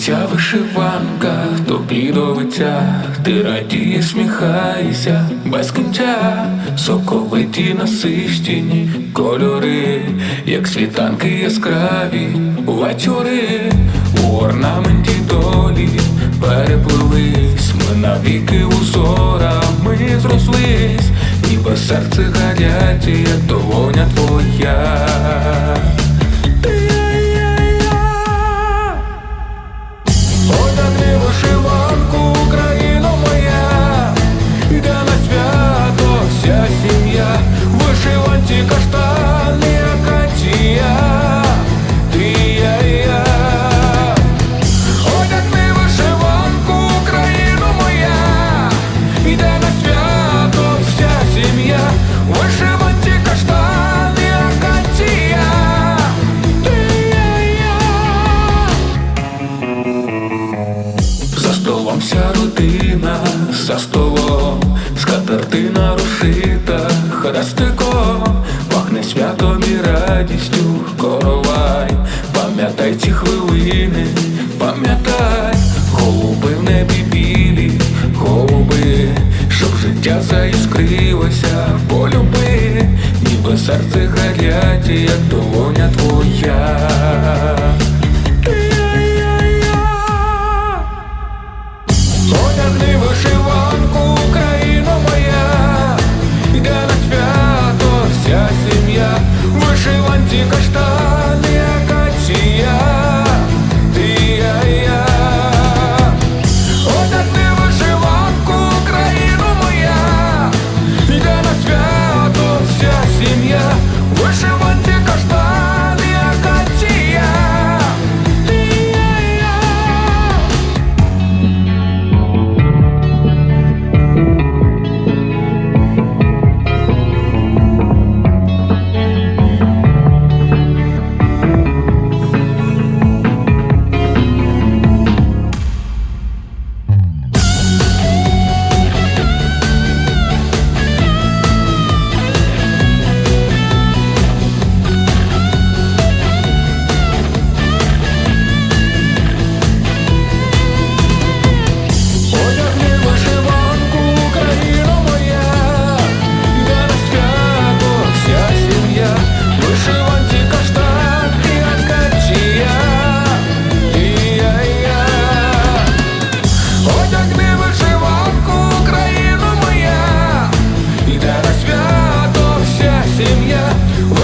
Лиця вишиванка, тобі до лиця, ти радіє, сміхайся без кінця, соковиті насищені кольори, як світанки яскраві, вечори у орнаменті долі переплились, ми навіки узорами зрослись, ніби серце гаряче, як долоня твоя. Вишиванці каштани, акація, ти і я, я. Одягни вишиванку, Україно моя, йде на свято вся сім'я, вишиванці каштани, акація, ти я. За столом вся родина, за столом скатертина розшита хрестиком, заіскрилося, я ніби Yeah.